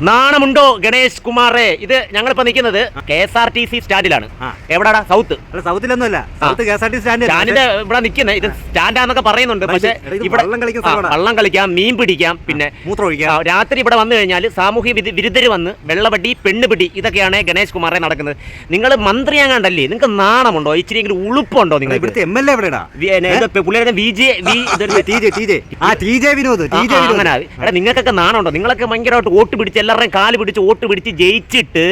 നാണമുണ്ടോ ഗണേഷ് കുമാറേ? ഇത് ഞങ്ങളിപ്പോ നിൽക്കുന്നത് K S R T C സ്റ്റാൻഡിലാണ്. എവിടാ എവിടാടാ? സൗത്ത്. അല്ല സൗത്തിലൊന്നുമല്ല. South K S R T stand സ്റ്റാൻഡിന്റെ ഇവിടെ നിൽക്കുന്നത് ഇത് സ്റ്റാൻഡാന്നൊക്കെ പറയുന്നുണ്ട്. പക്ഷെ ഇവിടെ വള്ളം. കളിക്കാം മീൻ പിടിക്കാം പിന്നെ രാത്രി ഇവിടെ വന്നു കഴിഞ്ഞാൽ സാമൂഹ്യ വിരുദ്ധർ വിരുദ്ധര് വന്ന് വെള്ളവടി പെണ്ണുപിടി ഇതൊക്കെയാണ് ഗണേഷ് കുമാറെ നടക്കുന്നത്. നിങ്ങൾ മന്ത്രിയാങ്ങാണ്ടല്ലേ? നിങ്ങൾക്ക് നാണമുണ്ടോ? ഇച്ചിരി ഉളുപ്പുണ്ടോ നിങ്ങൾ ഇവിടുത്തെ എം എൽ എ എവിടെയാ വി- പുള്ളിയുടെ V J T J T J. Vinod നിങ്ങൾക്കൊക്കെ നാണമുണ്ടോ? നിങ്ങളൊക്കെ ഭയങ്കരമായിട്ട് വോട്ട് പിടിച്ച് എല്ലാവരുടെയും കാൽ പിടിച്ച് വോട്ട് പിടിച്ച് ജയിച്ചിട്ട്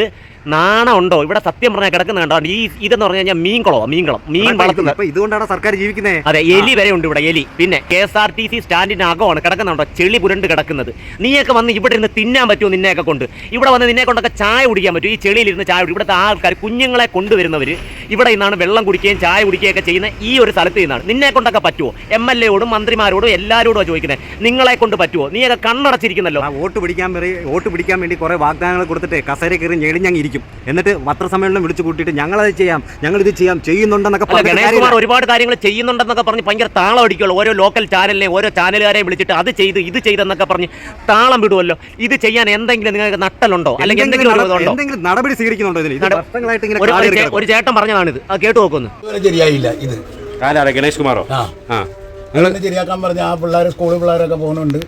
നാണമുണ്ടോ? ഇവിടെ സത്യം പറഞ്ഞാൽ കിടക്കുന്ന കണ്ടോ? ഈ ഇതെന്ന് പറഞ്ഞു കഴിഞ്ഞാൽ മീൻകുളോ മീൻകുളം. മീൻ വളർത്തുന്നത് ഇതുകൊണ്ടാണ് സർക്കാർ ജീവിക്കുന്നത് അതെ എലി വരെ ഉണ്ട് ഇവിടെ എലി. പിന്നെ K S R T C സ്റ്റാൻഡിന് അകമാണ് കിടക്കുന്നുണ്ടോ? ചെളി പുരണ്ട് കിടക്കുന്നത്. നീയൊക്കെ വന്ന് ഇവിടെ ഇരുന്ന് തിന്നാൻ പറ്റുമോ നിന്നെയൊക്കെ കൊണ്ട്? ഇവിടെ വന്ന് നിന്നെ കൊണ്ടൊക്കെ ചായ കുടിക്കാൻ പറ്റും ഈ ചെളിയിലിരുന്ന് ചായ കുടിക്കും ഇവിടുത്തെ ആൾക്കാർ കുഞ്ഞുങ്ങളെ കൊണ്ടുവരുന്നവർ ഇവിടെ നിന്നാണ് വെള്ളം കുടിക്കുകയും ചായ കുടിക്കുകയും ഒക്കെ ചെയ്യുന്ന ഈ ഒരു സ്ഥലത്ത് നിന്നാണ്. നിന്നെ കൊണ്ടൊക്കെ പറ്റുമോ? എം എൽ എയോടും മന്ത്രിമാരോടും എല്ലാവരോടും ചോദിക്കുന്നത് നിങ്ങളെ കൊണ്ട് പറ്റുമോ? നീയൊക്കെ കണ്ണടച്ചിരിക്കുന്നല്ലോ. വോട്ട് പിടിക്കാൻ വേണ്ടി വോട്ട് പിടിക്കാൻ വേണ്ടി കുറെ വാഗ്ദാനങ്ങൾ കൊടുത്തിട്ട് കസേര കയറി ഞെളിഞ്ഞങ്ങ് ഇരിക്കും എന്നിട്ട് പത്രസമ്മേളനം വിളിച്ചു കൂട്ടിയിട്ട് ഞങ്ങളത് ചെയ്യാം ഞങ്ങൾ ഇത് ചെയ്യാം ചെയ്യുന്നുണ്ടെന്നൊക്കെ പറഞ്ഞു ഒരുപാട് കാര്യങ്ങൾ ചെയ്യുന്നുണ്ടെന്നൊക്കെ പറഞ്ഞ് ഭയങ്കര താളം അടിക്കുള്ളൂ ഓരോ ലോക്കൽ ചാനലിനെ ഓരോ ചാനലുകാരെ വിളിച്ചിട്ട് അത് ചെയ്ത് ഇത് ചെയ്തെന്നൊക്കെ പറഞ്ഞ് താളം വിടുമല്ലോ ഇത് ചെയ്യാൻ എന്തെങ്കിലും നിങ്ങൾക്ക് നട്ടലുണ്ടോ? അല്ലെങ്കിൽ എന്തെങ്കിലും ഒരു നട- എന്തെങ്കിലും നടപടി സ്വീകരിക്കുന്നുണ്ടോ ഇതിൽ ഒരു-. ചേട്ടൻ പറഞ്ഞതാണിത്. അത് കേട്ടു നോക്കുന്നു ശരിയായില്ല ഇത്. ഗണേഷ് കുമാറോ? ആ. നിങ്ങളൊന്ന് ശരിയാക്കാൻ പറഞ്ഞ ആ പിള്ളേർ സ്കൂളിൽ പിള്ളേരൊക്കെ പോകുന്നുണ്ട്.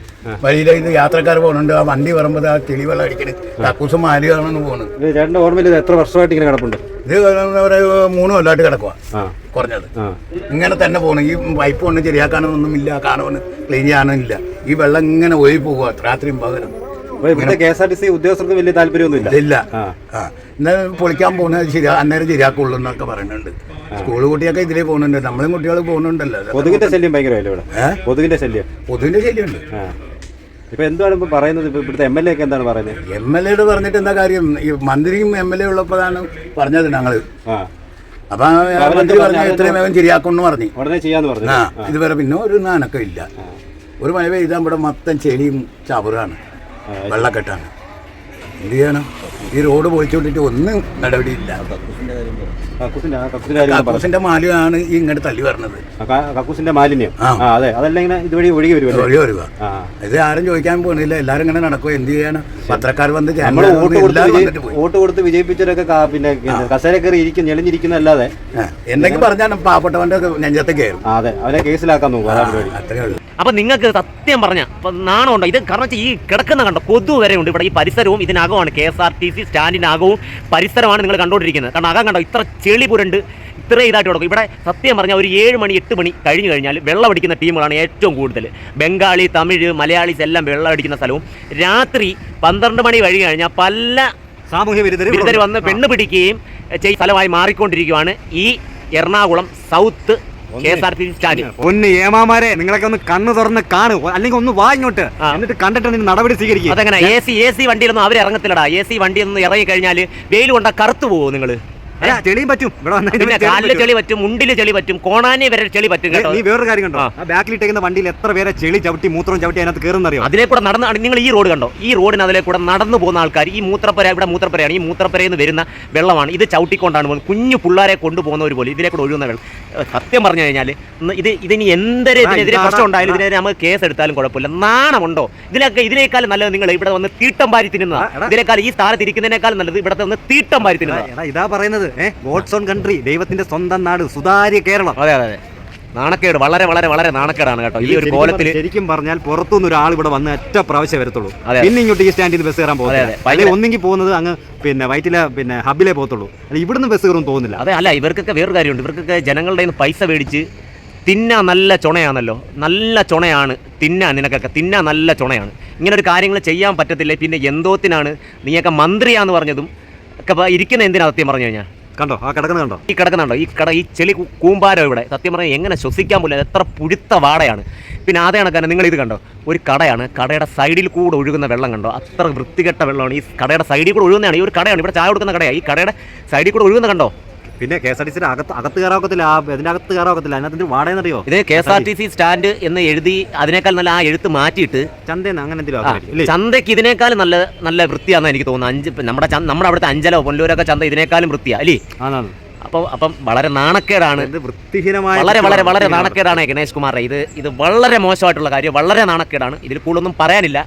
വഴിയിൽ ഇത് യാത്രക്കാർ പോകുന്നുണ്ട്. ആ വണ്ടി വരുമ്പോൾ ആ കിളി വെള്ളം അടിക്കണ് കക്കൂസും മാലിയാണെന്ന് പോകുന്നത്. ഓർമ്മയിൽ ഇത് എത്ര വർഷമായിട്ട് ഇങ്ങനെ കിടപ്പുണ്ട്? ഇത് ഒരു മൂന്ന് കൊല്ലമായിട്ട് കിടക്കുക കുറഞ്ഞത്. ഇങ്ങനെ തന്നെ പോകണം ഈ പൈപ്പ് കൊണ്ട് ശരിയാക്കാനൊന്നും ഇല്ല കാണുമെന്ന് ക്ലീൻ ചെയ്യാനില്ല ഈ വെള്ളം ഇങ്ങനെ ഒഴി പോകുക രാത്രിയും പകരം അപ്പൊ ഇവിടുത്തെ K S R T C ഉദ്യോഗസ്ഥർക്ക് വലിയ താല്പര്യമൊന്നും ഇല്ല. ഇല്ല എന്നാൽ പൊളിക്കാൻ പോകുന്നത് ശരിയാ അന്നേരം ശരിയാക്കുള്ളൂ എന്നൊക്കെ പറയുന്നുണ്ട്. സ്കൂൾ കുട്ടിയൊക്കെ ഇതിലേ പോകുന്നുണ്ട്. നമ്മളും കുട്ടികൾ പോകുന്നുണ്ടല്ലോ. കൊതുകിന്റെ ശല്യം ഭയങ്കരമല്ലേ ഇവിടെ? കൊതുകിന്റെ ശല്യം. പൊതുവിന്റെ ശല്യമുണ്ട്. ഇപ്പൊ എന്താണ് ഇപ്പൊ പറയുന്നത്? ഇപ്പൊ ഇവിടുത്തെ എം എൽ എ ഒക്കെ എന്താണ് പറയുന്നത്? എം എൽ എയോട് പറഞ്ഞിട്ട് എന്താ കാര്യം? ഈ മന്ത്രിയും എം എൽ എ ഉള്ളപ്പോഴാണ് പറഞ്ഞത് ഞങ്ങൾ. അപ്പൊ ശരിയാക്കും മന്ത്രി? പറഞ്ഞു എത്രയും വേഗം ശരിയാക്കുമെന്ന് പറഞ്ഞു. ഉടനെ ചെയ്യാന്ന് പറഞ്ഞു. ആ. ഇതുവരെ പിന്നെ ഒരു നാനൊക്കെ ഇല്ല ഒരു മഴ പെയ്താൽ ഇവിടെ മൊത്തം ചെളിയും ചവറാണ് വെള്ളക്കെട്ടാണ്. എന്ത് ചെയ്യണം ഈ റോഡ് പൊളിച്ചുകൊണ്ടിട്ട് ഒന്നും നടപടിയില്ല. കക്കൂസിന്റെ മാലിന്യമാണ് ഈ ഇങ്ങോട്ട് തള്ളി വരണത്. കക്കൂസിന്റെ മാലിന്യം. അതെ. അതെല്ലാം ഇങ്ങനെ ഇതുവഴി ഒഴുകി വരുക ഒഴുകി വരുക. ഇത് ആരും ചോദിക്കാൻ പോകുന്നില്ല. എല്ലാരും ഇങ്ങനെ നടക്കുക എന്ത് ചെയ്യണം പത്രക്കാർ വന്ന് വോട്ട് കൊടുത്ത് വിജയിപ്പിച്ചവരൊക്കെ പിന്നെ കസേര കയറി ഇരിക്കും ഞെളിഞ്ഞിരിക്കുന്ന അല്ലാതെ എന്തെങ്കിലും പറഞ്ഞാൽ പാവപ്പെട്ടവന്റെ നെഞ്ചത്ത് കയറും. അതെ. അവരെ കേസിലാക്കാൻ നോക്കുക അത്രേ ഉള്ളൂ. അപ്പൊ നിങ്ങൾക്ക് സത്യം പറഞ്ഞ നാണമുണ്ടോ? ഇത് കാരണം വെച്ചാൽ ഈ കിടക്കുന്ന കണ്ടോ കൊതു വരെ ഉണ്ട് ഇവിടെ. ഈ പരിസരവും ഇതിനകമാണ് K S R T C സ്റ്റാൻഡിനകവും പരിസരമാണ് നിങ്ങൾ കണ്ടുകൊണ്ടിരിക്കുന്നത്. കാരണം അകം കണ്ടോ ഇത്ര ചെളി പുരണ്ട് ഇത്ര ഇതായിട്ട് കിടക്കും. ഇവിടെ സത്യം പറഞ്ഞാൽ ഒരു ഏഴ് മണി എട്ട് മണി കഴിഞ്ഞു കഴിഞ്ഞാൽ വെള്ളം അടിക്കുന്ന ടീമുകളാണ് ഏറ്റവും കൂടുതൽ. ബംഗാളി തമിഴ് മലയാളീസ് എല്ലാം വെള്ളം അടിക്കുന്ന സ്ഥലവും. രാത്രി പന്ത്രണ്ട് മണി കഴിഞ്ഞു കഴിഞ്ഞാൽ പല സാമൂഹ്യ വിരുദ്ധർ വന്ന് പെണ്ണ് പിടിക്കുകയും സ്ഥലമായി മാറിക്കൊണ്ടിരിക്കുകയാണ് ഈ Ernakulam south K S R T C stand ഒന്ന് ഏമാമാരെ നിങ്ങളൊക്കെ ഒന്ന് കണ്ണ് തുറന്ന് കാണു. അല്ലെങ്കിൽ ഒന്ന് വാ ഇങ്ങോട്ട്. എന്നിട്ട് കണ്ടിട്ട് നിങ്ങൾ നടപടി സ്വീകരിക്കും അതെങ്ങനെ എ സി എ സി വണ്ടിയിലൊന്നും അവർ ഇറങ്ങത്തില്ലടാ. എ സി വണ്ടിയൊന്നും ഇറങ്ങി കഴിഞ്ഞാൽ വെയിൽ കൊണ്ടാ കറുത്തു പോകുമോ നിങ്ങൾ ചെളിയും പറ്റും. ഇവിടെ പിന്നെ കാലിൽ ചെളി പറ്റും. മുണ്ടിൽ ചെളി പറ്റും കോണാനി വരെ ചെളി പറ്റും കേട്ടോ നീ വേറൊരു കാര്യം കണ്ടോ? ആ. ബാക്കിലിട്ടേക്കുന്ന വണ്ടിയിൽ എത്ര പേരെ ചെളി ചവിട്ടി മൂത്രം ചവിട്ടി അതിനകത്ത് കയറുന്നറിയോ? അതിലെ കൂടെ നടന്ന് നിങ്ങൾ ഈ റോഡ് കണ്ടോ? ഈ റോഡിന് അതിലെ കൂടെ നടന്നു പോകുന്ന ആൾക്കാർ ഈ മൂത്രപ്പര ഇവിടെ മൂത്രപ്പരയാണ്. ഈ മൂത്രപ്പരയിൽ നിന്ന് വരുന്ന വെള്ളമാണ്. ഇത് ചവിട്ടിക്കൊണ്ടാണ് പോകുന്നത്. കുഞ്ഞു പിള്ളേരെ കൊണ്ടുപോകുന്നവർ പോലും ഇതിലെ കൂടെ ഒഴുകുന്ന വെള്ളം. സത്യം പറഞ്ഞു കഴിഞ്ഞാൽ ഇത് ഇതിന് എന്തൊരു ഇതിനെതിരെ പ്രശ്നം ഉണ്ടായാലും ഇതിനെതിരെ നമുക്ക് കേസ് എടുത്താലും കുഴപ്പമില്ല. നാണമുണ്ടോ? ഇതിലൊക്കെ ഇതിനേക്കാളും നല്ലത് നിങ്ങൾ ഇവിടെ വന്ന് തീട്ടം പാരി തിന്നുന്നതാണ് തിന്നുന്നതാ. ഇതിനേക്കാൾ ഈ സ്ഥാനത്ത് ഇരിക്കുന്നതിനേക്കാളും നല്ലത് ഇവിടെ വന്ന് തീട്ടം പാരി എടാ, ഇതാ പറയുന്നത്. ഗോഡ്സ് ഓൺ കൺട്രി ദൈവത്തിന്റെ സ്വന്തം നാട് സുതാര്യ കേരളം. അതെ അതെ നാണക്കേട് വളരെ വളരെ വളരെ നാണക്കേടാണ് കേട്ടോ. ഈ ഒരു കോലത്തിൽ ശരിക്കും പറഞ്ഞാൽ പുറത്തുനിന്ന് ഒരാൾ ഇവിടെ വന്ന് ഒറ്റ പ്രാവശ്യം വരത്തുള്ളൂ. അതെ. പിന്നെ ഇങ്ങോട്ട് ഈ സ്റ്റാൻഡിൽ ബസ് കയറാൻ പോകും പോകുന്നത്. പിന്നെ ഒന്നെങ്കിൽ പോകുന്നത് അങ്ങ് പിന്നെ വയറ്റിലെ പിന്നെ ഹബിലേ പോകത്തുള്ളൂ. അല്ല ഇവിടുന്ന് ബസ് കയറും തോന്നുന്നില്ല. അതെ അല്ല ഇവർക്കൊക്കെ വേറൊരു കാര്യമുണ്ട്. ഇവർക്കൊക്കെ ജനങ്ങളുടെ പൈസ മേടിച്ച് തിന്നാ നല്ല ചുണയാണല്ലോ. നല്ല ചുണയാണ് തിന്നാ നിനക്കൊക്കെ. തിന്നാ നല്ല ചുണയാണ്. ഇങ്ങനെ ഒരു കാര്യങ്ങൾ ചെയ്യാൻ പറ്റത്തില്ല. പിന്നെ എന്തോത്തിനാണ് നീയൊക്കെ മന്ത്രിയാന്ന് പറഞ്ഞതും ഒക്കെ ഇരിക്കുന്ന എന്തിനാ സത്യം പറഞ്ഞു കഴിഞ്ഞാൽ കണ്ടോ? ആ കിടക്കുന്ന കണ്ടോ? ഈ കിടക്കുന്നുണ്ടോ ഈ കട ഈ ചെളി കൂമ്പാരോ ഇവിടെ. സത്യം പറഞ്ഞാൽ എങ്ങനെ ശ്വസിക്കാൻ പോലും എത്ര പുഴുത്ത വാടയാണ്. പിന്നെ അതേ കണക്കാണ് നിങ്ങൾ ഇത് കണ്ടോ? ഒരു കടയാണ്. കടയുടെ സൈഡിൽ കൂടെ ഒഴുകുന്ന വെള്ളം കണ്ടോ? അത്ര വൃത്തികെട്ട വെള്ളമാണ്. ഈ കടയുടെ സൈഡിൽ കൂടെ ഒഴുകുന്നതാണ്. ഈ ഒരു കടയാണ്. ഇവിടെ ചായ കൊടുക്കുന്ന കടയാണ്. ഈ കടയുടെ സൈഡിൽ കൂടെ ഒഴുകുന്ന കണ്ടോ? പിന്നെ കെ എസ് ആർ ടി സിയുടെ അകത്ത് അകത്ത് കയറാൻ ഒക്കത്തില്ല അതിന്റെ അകത്ത് അതിനകത്തിന്റെ അതിനകത്ത് വാടകയെന്നറിയോ? ഇത് K S R T C stand എന്ന് എഴുതി അതിനേക്കാൾ നല്ല ആ എഴുത്ത് മാറ്റിയിട്ട് ചന്തേന്ന് അങ്ങനെ എന്തെങ്കിലും ചന്തയ്ക്ക് ഇതിനേക്കാൾ നല്ല നല്ല വൃത്തിയാണെന്ന് എനിക്ക് തോന്നുന്നു അഞ്ച് നമ്മുടെ ചന്ത- നമ്മുടെ അവിടുത്തെ അഞ്ചലോ പൊന്നൂരൊക്കെ ചന്ത ഇതിനേക്കാളും വൃത്തിയാ അല്ലേ അപ്പൊ അപ്പം വളരെ നാണക്കേടാണ്. ഇത് വൃത്തിഹീനമായ വളരെ വളരെ വളരെ നാണക്കേടാണ് ഗണേഷ് കുമാർ ഇത് ഇത് വളരെ മോശമായിട്ടുള്ള കാര്യം വളരെ നാണക്കേടാണ്. ഇതിൽ കൂടുതലൊന്നും പറയാനില്ല.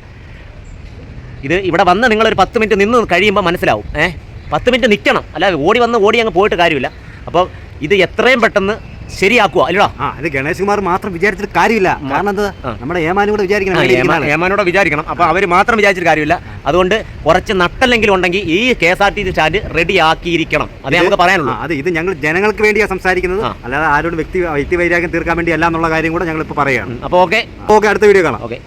ഇത് ഇവിടെ വന്ന് നിങ്ങളൊരു പത്ത് മിനിറ്റ് നിന്ന് കഴിയുമ്പോൾ മനസ്സിലാവും. ഏഹ് പത്ത് മിനിറ്റ് നിൽക്കണം അല്ലാതെ ഓടി വന്ന് ഓടി അങ്ങ് പോയിട്ട് കാര്യമില്ല. അപ്പോൾ ഇത് എത്രയും പെട്ടെന്ന് ശരിയാക്കുക അല്ലടാ? ആ ഇത് ഗണേഷ് കുമാർ മാത്രം വിചാരിച്ചിട്ട് കാര്യമില്ല. കാരണം എന്താ? നമ്മുടെ ഏമാനും കൂടെ വിചാരിക്കണം. ഏമാനോട് വിചാരിക്കണം. അപ്പോൾ അവർ മാത്രം വിചാരിച്ചിട്ട് കാര്യമില്ല. അതുകൊണ്ട് കുറച്ച് നട്ടല്ലെങ്കിലും ഉണ്ടെങ്കിൽ ഈ K S R T C stand ready ആക്കിയിരിക്കണം. അതേ നമുക്ക് പറയാനുള്ളൂ. അത് ഇത് ഞങ്ങൾ ജനങ്ങൾക്ക് വേണ്ടിയാണ് സംസാരിക്കുന്നത്. അല്ലാതെ ആരോടും വ്യക്തി വ്യക്തി വൈരാഗ്യം തീർക്കാൻ വേണ്ടി അല്ല എന്നുള്ള കാര്യം കൂടെ ഞങ്ങൾ ഇപ്പോൾ പറയുകയാണ് അപ്പോൾ ഓക്കെ ഓക്കെ അടുത്ത വീഡിയോ കാണാം. ഓക്കെ